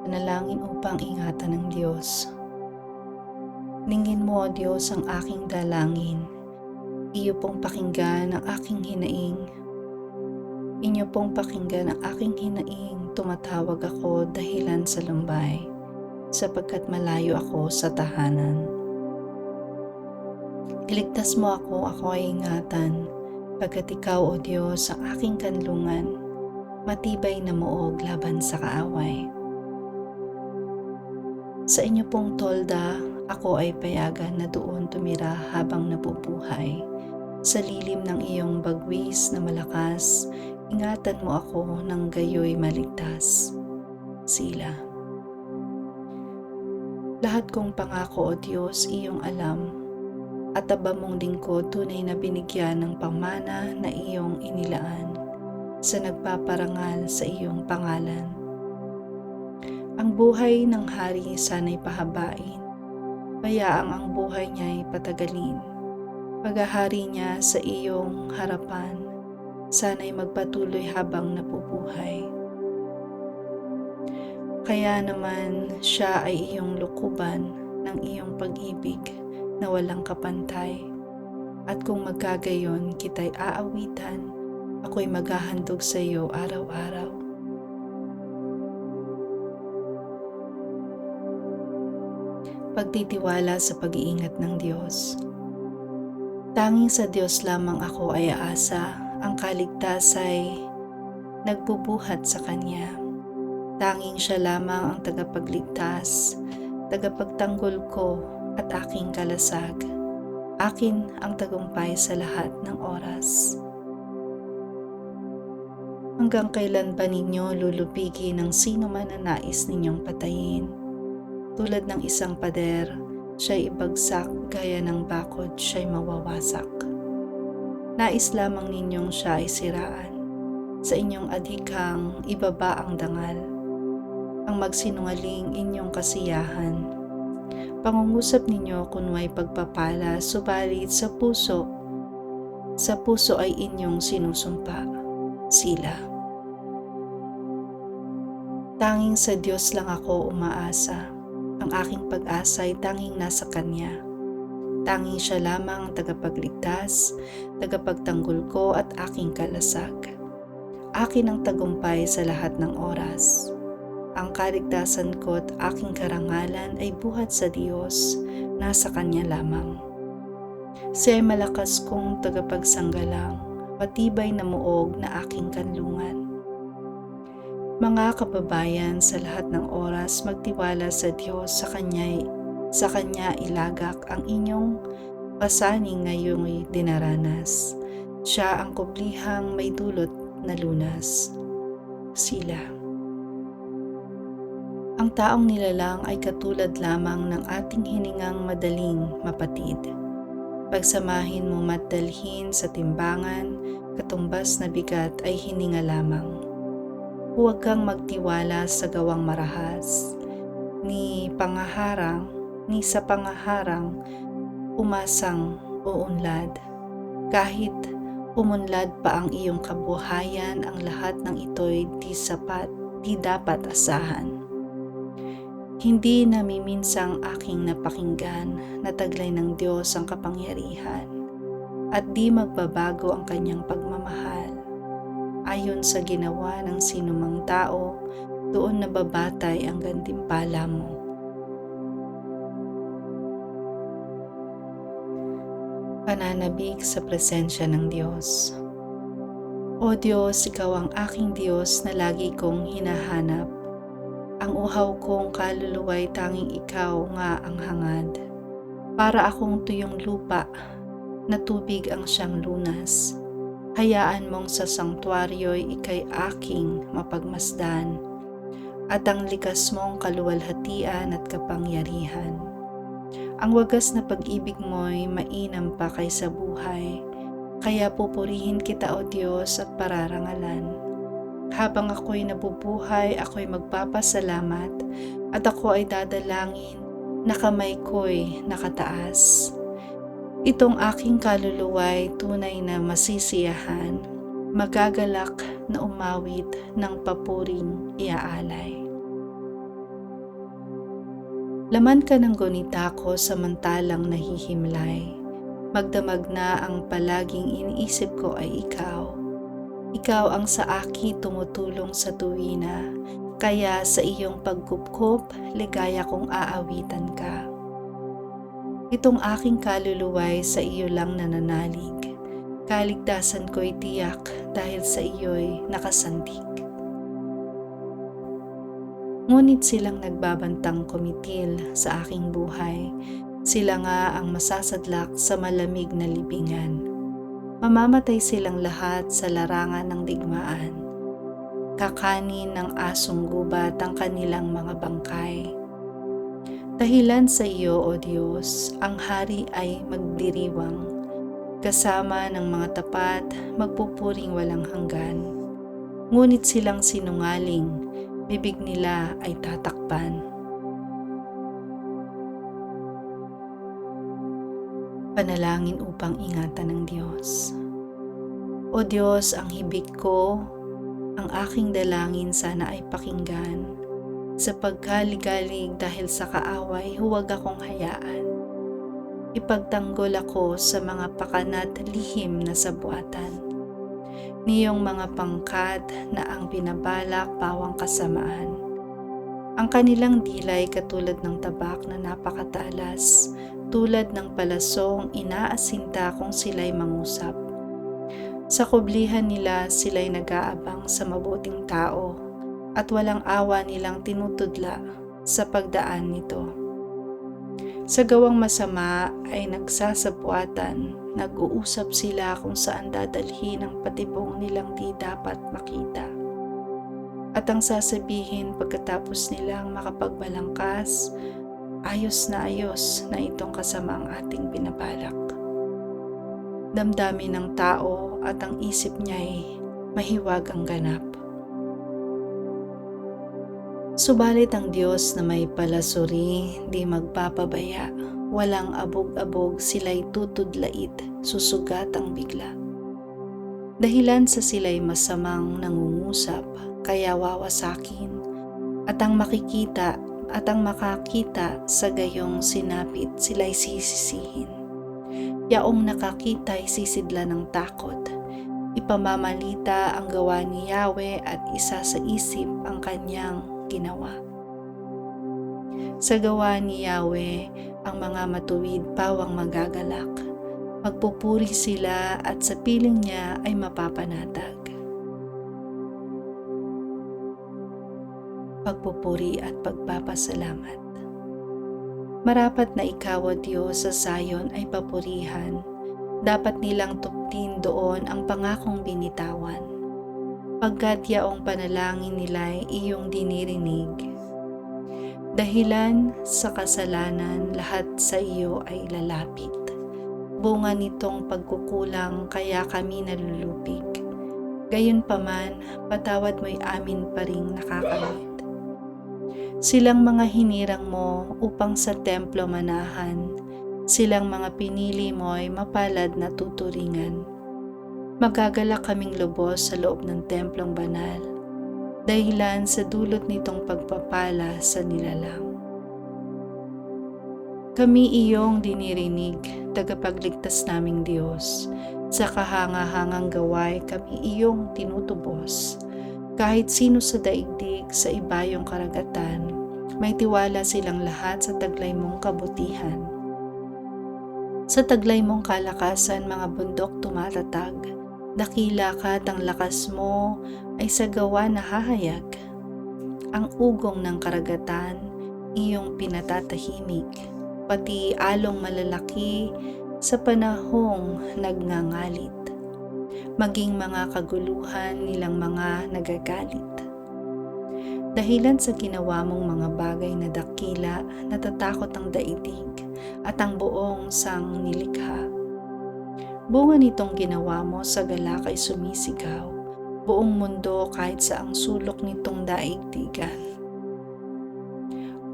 Panalangin upang ingatan ng Diyos. Ningin mo, O Diyos, ang aking dalangin. Iyo pong pakinggan ang aking hinaing. Inyo pong pakinggan ang aking hinaing. Tumatawag ako dahilan sa lumbay, sapagkat malayo ako sa tahanan. Iligtas mo ako, ako ay ingatan, pagkat ikaw, O Diyos, ang aking kanlungan, matibay na muog laban sa kaaway. Sa inyo pong tolda, ako ay payagan na doon tumira habang nabubuhay. Sa lilim ng iyong bagwis na malakas, ingatan mo ako ng gayoy maligtas. Sila. Lahat kong pangako o Diyos iyong alam, at aba mong lingkod tunay na binigyan ng pamana na iyong inilaan sa nagpaparangal sa iyong pangalan. Ang buhay ng hari sana'y pahabain, bayaang ang buhay niya'y patagalin. Paghahari niya sa iyong harapan, sana'y magpatuloy habang napubuhay. Kaya naman siya ay iyong lukuban ng iyong pag-ibig na walang kapantay. At kung magkagayon kita'y aawitan, ako'y maghahandog sa iyo araw-araw. Pagtitiwala sa pag-iingat ng Diyos. Tanging sa Diyos lamang ako ay aasa, ang kaligtas ay nagbubuhat sa Kanya. Tanging siya lamang ang tagapagligtas, tagapagtanggol ko at aking kalasag. Akin ang tagumpay sa lahat ng oras. Hanggang kailan ba ninyo lulupigi ng sino man na nais ninyong patayin? Tulad ng isang pader, siya'y ibagsak gaya ng bakod siya'y mawawasak. Nais lamang ninyong siya ay siraan. Sa inyong adhikang ibaba ang dangal. Ang magsinungaling inyong kasiyahan. Pangungusap ninyo kunway pagpapala, subalit sa puso, sa puso ay inyong sinusumpa. Sila. Tanging sa Diyos lang ako umaasa. Ang aking pag-asa ay tanging nasa Kanya. Tanging siya lamang ang tagapagligtas, tagapagtanggol ko at aking kalasag. Akin ang tagumpay sa lahat ng oras. Ang kaligtasan ko at aking karangalan ay buhat sa Diyos, nasa Kanya lamang. Siya ay malakas kong tagapagsanggalang, matibay na muog na aking kanlungan. Mga kababayan, sa lahat ng oras magtiwala sa Diyos sa Kanya, sa Kanya ilagak ang inyong pasaning ngayong dinaranas. Siya ang kublihang may dulot na lunas. Sila. Ang taong nilalang ay katulad lamang ng ating hiningang madaling mapatid. Pagsamahin mo matdalhin sa timbangan, katumbas na bigat ay hininga lamang. Huwag kang magtiwala sa gawang marahas, ni pangaharang, ni sa pangaharang, umasang uunlad. Kahit umunlad pa ang iyong kabuhayan, ang lahat ng ito'y di sapat, di dapat asahan. Hindi namiminsang aking napakinggan na taglay ng Diyos ang kapangyarihan at di magbabago ang kanyang pagmamahal. Ayon sa ginawa ng sinumang tao, doon nababatay ang gantimpala mo. Pananabik sa presensya ng Diyos. O Diyos, Ikaw ang aking Diyos na lagi kong hinahanap. Ang uhaw kong kaluluway tanging Ikaw nga ang hangad. Para akong tuyong lupa na tubig ang siyang lunas. Hayaan mong sa sangtuaryo'y ikay aking mapagmasdan at ang likas mong kaluwalhatian at kapangyarihan. Ang wagas na pag-ibig mo'y mainam pa kaysa buhay, kaya pupurihin kita o Diyos at pararangalan. Habang ako'y nabubuhay, ako'y magpapasalamat at ako ay dadalangin na kamay ko'y nakataas. Itong aking kaluluway tunay na masisiyahan, magagalak na umawit ng papuring iaalay. Laman ka ng gunita ko samantalang nahihimlay. Magdamag na ang palaging iniisip ko ay ikaw. Ikaw ang sa aki tumutulong sa tuwina, kaya sa iyong pagkupkop, ligaya kong aawitan ka. Itong aking kaluluway sa iyo lang nananalig. Kaligtasan ko'y tiyak dahil sa iyo'y nakasandig. Ngunit silang nagbabantang kumitil sa aking buhay. Sila nga ang masasadlak sa malamig na libingan. Mamamatay silang lahat sa larangan ng digmaan. Kakanin ng asong gubat ang kanilang mga bangkay. Dahilan sa iyo, O Diyos, ang hari ay magdiriwang. Kasama ng mga tapat, magpupuring walang hanggan. Ngunit silang sinungaling, bibig nila ay tatakpan. Panalangin upang ingatan ng Diyos. O Diyos, ang hibik ko, ang aking dalangin sana ay pakinggan. Sa pagkaligalig dahil sa kaaway, huwag akong hayaan. Ipagtanggol ako sa mga pakanat lihim na sabuatan niyong mga pangkad na ang binabalak pawang kasamaan. Ang kanilang dilay katulad ng tabak na napakatalas, tulad ng palasong inaasinta kung sila'y mangusap. Sa kublihan nila sila'y nag-aabang sa mabuting tao at walang awa nilang tinutudla sa pagdaan nito. Sa gawang masama ay nagsasapuatan, nag-uusap sila kung saan dadalhin ang patibong nilang di dapat makita. At ang sasabihin pagkatapos nilang makapagbalangkas, ayos na ayos na itong kasama ang ating binabalak. Damdamin ng tao at ang isip niya'y mahiwag ang ganap. Subalit ang Diyos na may palasuri, di magpapabaya. Walang abog-abog, sila'y tutudlait, susugatang bigla. Dahilan sa sila'y masamang nangungusap, kaya wawasakin. At ang makikita at ang makakita sa gayong sinapit, sila'y sisisihin. Yaong nakakita'y sisidla ng takot. Ipamamalita ang gawa ni Yahweh at isa sa isip ang kanyang ginawa. Sa gawa ni Yahweh, ang mga matuwid pawang magagalak. Magpupuri sila at sa piling niya ay mapapanatag. Pagpupuri at pagpapasalamat. Marapat na ikaw, O Diyos, sa sayon ay papurihan. Dapat nilang tuptin doon ang pangakong binitawan pagkat yaong panalangin nila ay iyong dinirinig. Dahilan sa kasalanan, lahat sa iyo ay lalapit. Bunga nitong pagkukulang kaya kami nalulupig. Gayunpaman, patawad mo'y amin pa rin nakakamit. Silang mga hinirang mo upang sa templo manahan, silang mga pinili mo'y mapalad na tuturingan magagalak kaming lubos sa loob ng templong banal, dahilan sa dulot nitong pagpapala sa nilalang. Kami iyong dinirinig, tagapagligtas naming Diyos. Sa kahanga-hangang gaway kami iyong tinutubos. Kahit sino sa daigdig sa ibayong karagatan, may tiwala silang lahat sa taglay mong kabutihan. Sa taglay mong kalakasan mga bundok tumatatag, Dakila ka at ang lakas mo ay sa gawa na hahayag. Ang ugong ng karagatan, iyong pinatatahimik, pati along malalaki sa panahong nagngangalit. Maging mga kaguluhan nilang mga nagagalit. Dahilan sa ginawa mong mga bagay na dakila, natatakot ang daigdig at ang buong sang nilikha Bunga nitong ginawa mo sa galakay sumisigaw, buong mundo kahit sa ang sulok nitong daigdigan.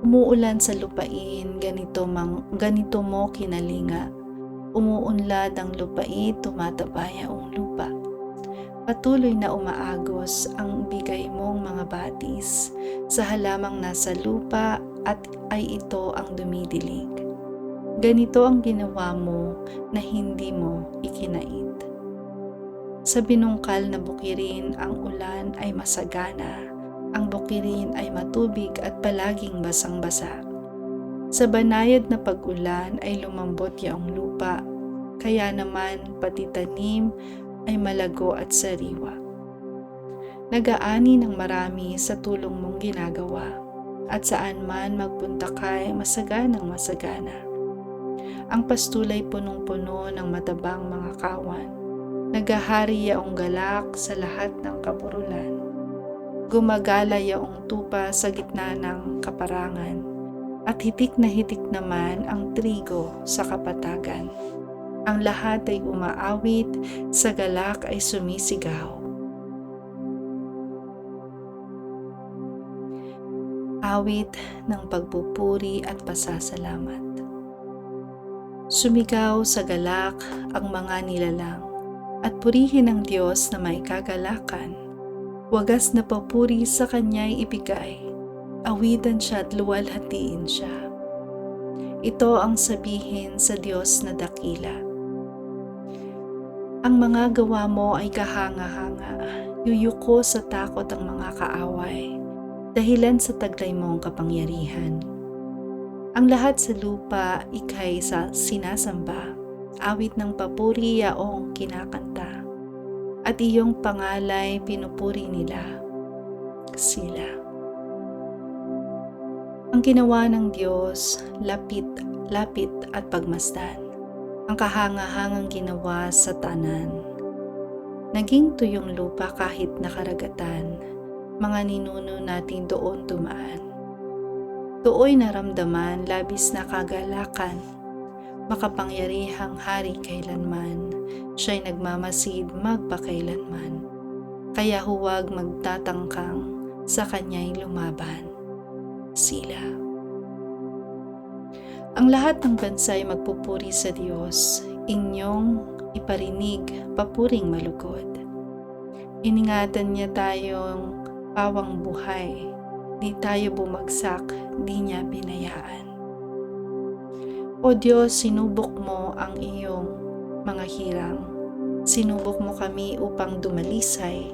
Umuulan sa lupain, ganito, mang, ganito mo kinalinga. Umuunlad ang lupain, tumatabaya ang lupa. Patuloy na umaagos ang bigay mong mga batis sa halamang nasa lupa at ay ito ang dumidilig. Ganito ang ginawa mo na hindi mo ikinait. Sa binungkal na bukirin ang ulan ay masagana, ang bukirin ay matubig at palaging basang-basa. Sa banayad na pag-ulan ay lumambot yaong lupa, kaya naman pati tanim ay malago at sariwa. Nagaani ng marami sa tulong mong ginagawa, at saan man magpunta kay masaganang masagana. Ang pastulay punong-puno ng matabang mga kawan, nagahari yaong galak sa lahat ng kaburulan. Gumagala yaong tupa sa gitna ng kaparangan, at hitik na hitik naman ang trigo sa kapatagan. Ang lahat ay umaawit, sa galak ay sumisigaw. Awit ng pagpupuri at pasasalamat. Sumigaw sa galak ang mga nilalang at purihin ang Diyos na may kagalakan. Wagas na papuri sa Kanya'y ibigay. Awitan siya at luwalhatiin siya. Ito ang sabihin sa Diyos na dakila. Ang mga gawa mo ay kahanga-hanga, yuyuko sa takot ang mga kaaway, dahilan sa taglay mong kapangyarihan. Ang lahat sa lupa ikay sa sinasamba, awit ng papuri yaong kinakanta, at iyong pangalay pinupuri nila, sila. Ang ginawa ng Diyos, lapit, lapit at pagmasdan ang kahangahangang ginawa sa tanan. Naging tuyong lupa kahit nakaragatan, mga ninuno natin doon dumaan. Dooy naramdaman labis na kagalakan, makapangyarihang hari kailanman, siya'y nagmamasid magpakailanman. Kaya huwag magtatangkang sa kanya'y lumaban. Sila. Ang lahat ng bansa ay magpupuri sa Diyos, inyong iparinig, papuring malugod. Iningatan niya tayong pawang buhay, di tayo bumagsak, di niya binayaan. O Diyos, sinubok mo ang iyong mga hirang. Sinubok mo kami upang dumalisay,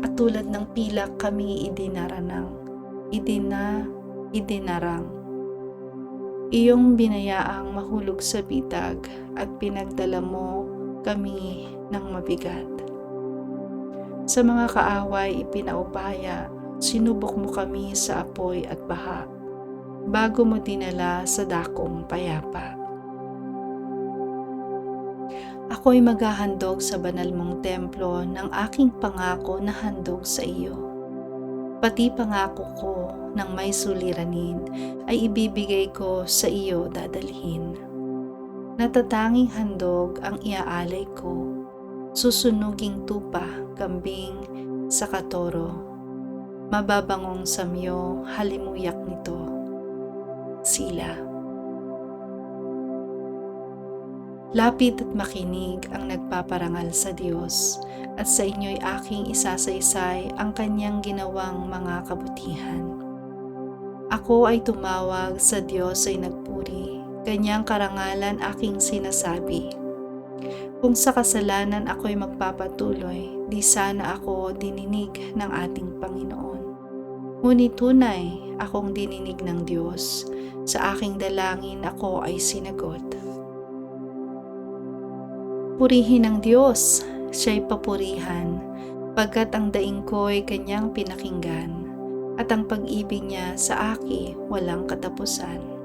at tulad ng pilak kami idinaranang, idina, idinarang iyong binayaang mahulog sa bitag at pinagdala mo kami ng mabigat. Sa mga kaaway ipinaupaya, sinubok mo kami sa apoy at baha, bago mo dinala sa dakong payapa. Ako'y maghahandog sa banal mong templo ng aking pangako na handog sa iyo Pati pangako ko ng may suliranin ay ibibigay ko sa iyo dadalhin. Natatanging handog ang iaalay ko, susunuging tupa, kambing, sa katoro. Mababangong samyo, halimuyak nito. Sila. Lapit at makinig ang nagpaparangal sa Diyos at sa inyo'y aking isasaysay ang kanyang ginawang mga kabutihan. Ako ay tumawag sa Diyos ay nagpuri, kanyang karangalan aking sinasabi. Kung sa kasalanan ako'y magpapatuloy, di sana ako dininig ng ating Panginoon. Ngunit tunay akong dininig ng Diyos, sa aking dalangin ako ay sinagot. Purihin ang Diyos, siya'y papurihan, pagkat ang daing ko'y kanyang pinakinggan, at ang pag-ibig niya sa aki walang katapusan.